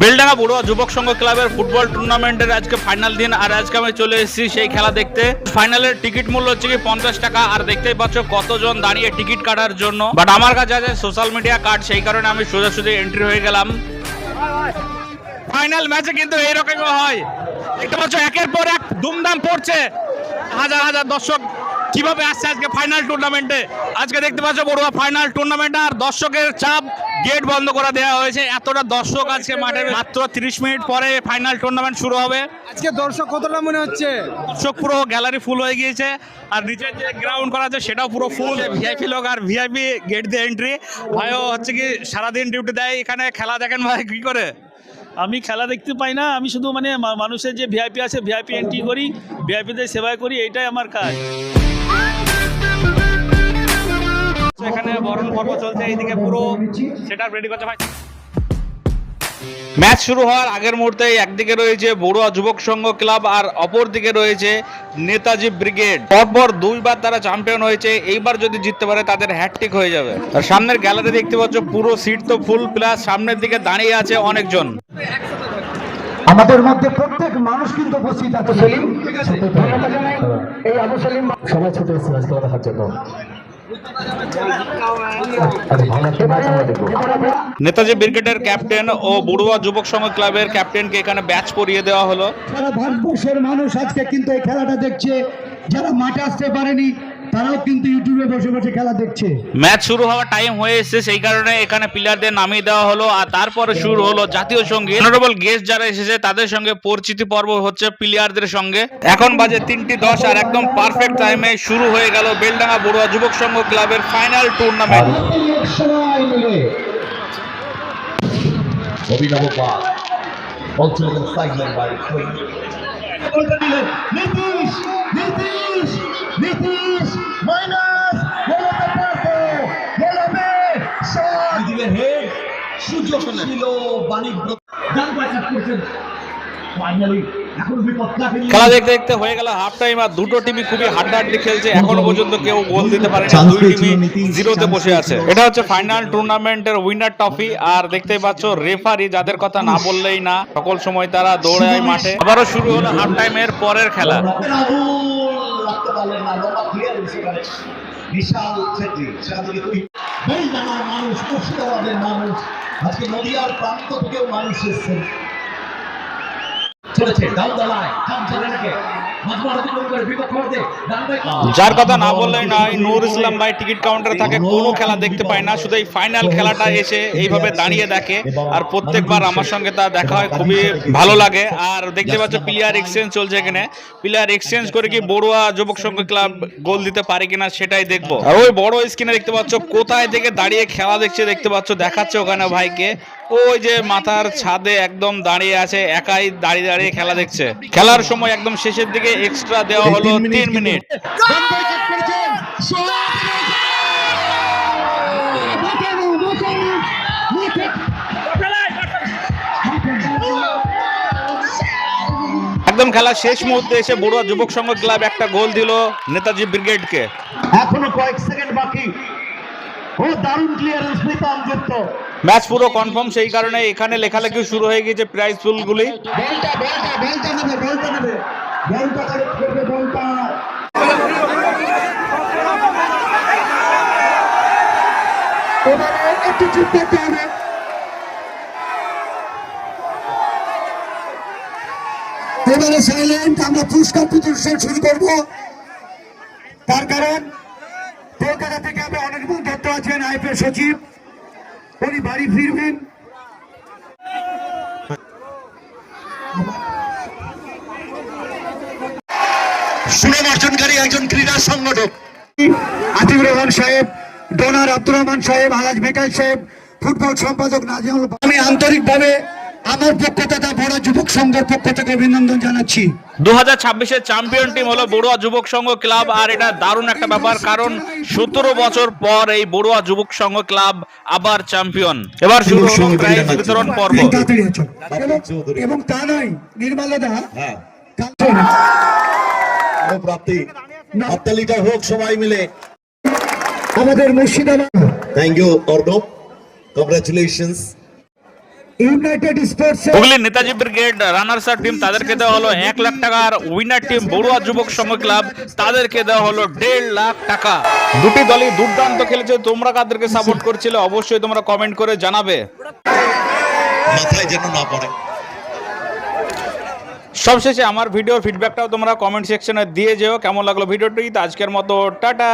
বেলডাঙ্গা বড়ুয়া যুবক সংঘ ক্লাবের ফুটবল টুর্নামেন্টের আজকে ফাইনাল দিন, আর আজকে আমি চলে এসেছি সেই খেলা দেখতে। ফাইনালের টিকিট মূল্য হচ্ছে কি পঞ্চাশ টাকা, আর দেখতেই পাচ্ছ কতজন দাঁড়িয়ে টিকিট কাটার জন্য। বাট আমার কাছে আছে সোশ্যাল মিডিয়া কার্ড সেই কারণে আমি সোজা সোজা এন্ট্রি হয়ে গেলাম। ফাইনাল ম্যাচে কিন্তু এইরকম হয়। দেখতে পাচ্ছ একের পর এক দুমদাম পড়ছে। হাজার হাজার দর্শক কীভাবে আসছে আজকে ফাইনাল টুর্নামেন্টে আজকে দেখতে পাচ্ছ বড়ুয়া ফাইনাল টুর্নামেন্ট আর দর্শকের চাপ গেট বন্ধ করে দেওয়া হয়েছে। এতটা দর্শক আজকে মাঠে। মাত্র 30 মিনিট পরে ফাইনাল টুর্নামেন্ট শুরু হবে। আজকে দর্শক কতটা মনে হচ্ছে? দর্শক পুরো গ্যালারি ফুল হয়ে গিয়েছে। আর নিচের যে গ্রাউন্ড করা আছে সেটাও পুরো ফুল ভিআইপি লোক আর ভিআইপি গেট দিয়ে এন্ট্রি ভাইও হচ্ছে কি সারাদিন ডিউটি দেয়। এখানে খেলা দেখেন ভাই কি করে? আমি খেলা দেখতে পাই না। আমি শুধু মানে মা- মানুষের যে ভিআইপি আছে ভিআইপি এন্ট্রি করি ভিআইপিদের সেবা করি এইটাই আমার কাজ। এখানে বরণ পর্ব চলছে এইদিকে পুরো সেটা রেডি করছে ভাই। ম্যাচ শুরু হওয়ার আগের মুহূর্তে একদিকে রয়েছে বড়ুয়া যুবক সংঘ ক্লাব আর অপর দিকে রয়েছে নেতাজি ব্রিগেড। পরপর দুইবার তারা চ্যাম্পিয়ন হয়েছে এইবার যদি জিততে পারে তাদের হ্যাটট্রিক হয়ে যাবে। আর সামনের গ্যালারি দেখতে পাচ্ছ পুরো সিট তো ফুল প্লাস সামনের দিকে দাঁড়িয়ে আছে অনেকজন। আমাদের মধ্যে প্রত্যেক মানুষ কিন্তু উপস্থিত আছে সেলিম। এই আবু সেলিম সবাই ছুটে এসেছে আজকে দেখার জন্য নেতাজি ব্রিগেডের ক্যাপ্টেন ও বড়ুয়া যুবক সংঘ ক্লাবের ক্যাপ্টেনকে এখানে ব্যাচ পরিয়ে দেওয়া হলো। সারা ভারতবর্ষের মানুষ আজকে কিন্তু এই খেলাটা দেখছে, যারা মাঠে আসতে পারেনি তারাও কিন্তু ইউটিউবে বসে বসে খেলা দেখছে। ম্যাচ শুরু হওয়ার টাইম হয়ে এসেছে সেই কারণে এখানে প্লেয়ারদের নামিয়ে দেওয়া হলো আর তারপরে শুরু হলো জাতীয় সংগীত অনারেবল গেস্ট যারা এসেছে তাদের সঙ্গে পরিচিতি পর্ব হচ্ছে প্লেয়ারদের সঙ্গে। এখন বাজে তিনটি দশ আর একদম পারফেক্ট টাইমে শুরু হয়ে গেল বেলডাঙ্গা বড়ুয়া যুবক সংঘ ক্লাবের ফাইনাল টুর্নামেন্ট অভিনব পাল অঞ্চলের সাইলেন বাই বলতে দিলেন নীতিশ নীতিশ নীতিশ মাইনাস গেলবে পারতো গেলবে শট দিলেন হেড সুযোগ ছিল বাণিজ্য। ডান পাশে করছেন। ফাইনালি খেলা দেখতে দেখতে হয়ে গেল হাফ টাইম আর দুটো টিমই খুবই হাড্ডাহাড্ডি খেলছে। এখনও পর্যন্ত কেউ গোল দিতে পারে না দুই টিমই জিরোতে বসে আছে। এটা হচ্ছে ফাইনাল টুর্নামেন্টের উইনার ট্রফি আর দেখতেই পাচ্ছ রেফারি যাদের কথা না বললেই না সকল সময় তারা দৌড়ায় মাঠে। আবারও শুরু হলো হাফ টাইমের পরের খেলা। বিশাল ছেত্রী মানুষ মুর্শিদাবাদের মানুষ আজকে নদিয়ার প্রান্ত থেকেও মানুষ এসেছেন। চলেছে ডাউন দ্য যার কথা না বললেই নয় নূর ইসলাম ভাই টিকিট কাউন্টারে থাকে কোনো খেলা দেখতে পায় না শুধু এই ফাইনাল খেলাটা এসে এইভাবে দাঁড়িয়ে দেখে আর প্রত্যেকবার আমার সঙ্গে তার দেখা হয় খুবই ভালো লাগে। আর দেখতে পাচ্ছ প্লেয়ার এক্সচেঞ্জ চলছে এখানে। প্লেয়ার এক্সচেঞ্জ করে কি বড়ুয়া যুবক সংঘ ক্লাব গোল দিতে পারে কিনা সেটাই দেখব। আর ওই বড় স্ক্রিনে দেখতে পাচ্ছ কোথায় থেকে দাঁড়িয়ে খেলা দেখছে দেখতে পাচ্ছ দেখাচ্ছে ওখানে ভাইকে। ওই যে মাথার ছাদে একদম দাঁড়িয়ে আছে একাই দাঁড়িয়ে দাঁড়িয়ে খেলা দেখছে। খেলার সময় একদম শেষের দিকে এক্সট্রা দেওয়া হলো তিন মিনিট একদম খেলা শেষ মুহূর্তে এসে বড়ুয়া যুবক সংঘ ক্লাব একটা গোল দিল নেতাজি ব্রিগেডকে। এখনও কয়েক সেকেন্ড বাকি। ও দারুণ ক্লিয়ারেন্স নিতাম যুক্ত ম্যাচ পুরো কনফার্ম সেই কারণে এখানে লেখালেখি শুরু হয়ে গেছে প্রাইজ ফুলগুলি বলটা বলটা বলটা নেবে বলটা নেবে। বলটা কালেক্ট করবে বলটা এবারে সাইলেন্ট আমরা পুরস্কার প্রদর্শন শুরু করব। তার কারণ, কলকাতা থেকে আমরা অনির্মল দত্ত আছেন আইপিএস সচিব। উনি বাড়ি ফিরবেন। সংগঠক। রহমান সাহেব ডোনার আব্দুর রহমান সাহেব আলাজ বেকাই সাহেব ফুটবল সম্পাদক নাজিমুল আমি আন্তরিকভাবে আমার পক্ষ তথা বড় যুবক সংঘের পক্ষ থেকে অভিনন্দন জানাচ্ছি। দু হাজার চ্যাম্পিয়ন টিম হলো বড়ুয়া যুবক সংঘ ক্লাব আর এটা দারুণ একটা ব্যাপার কারণ সতেরো বছর পর এই বড়ুয়া যুবক সংঘ ক্লাব আবার চ্যাম্পিয়ন এবার শুরু হলো প্রাইজ বিতরণ পর্ব। এবং- তা নয় নির্মলদা হ্যাঁ। প্রাপ্তি হাততালিটা হোক সবাই মিলে। আমাদের Murshidabad. Thank you Arnab. Congratulations United Sports Hooghly Netaji brigade runners up team তাদেরকে দেওয়া হলো এক লাখ টাকার উইনার টিম বড়ুয়া যুবক ক্লাব তাদেরকে দেওয়া হলো দেড় লাখ টাকা। দুটি দলই দুর্দান্ত খেলেছে। তোমরা কাদেরকে সাপোর্ট করছিলে? অবশ্যই তোমরা কমেন্ট করে জানাবে। মাথায় যেন না পড়ে। সবশেষে আমার ভিডিও ফিডব্যাকটাও তোমরা কমেন্ট সেকশনে দিয়ে যেও। কেমন লাগল ভিডিওটি তো আজকের মতো, টাটা!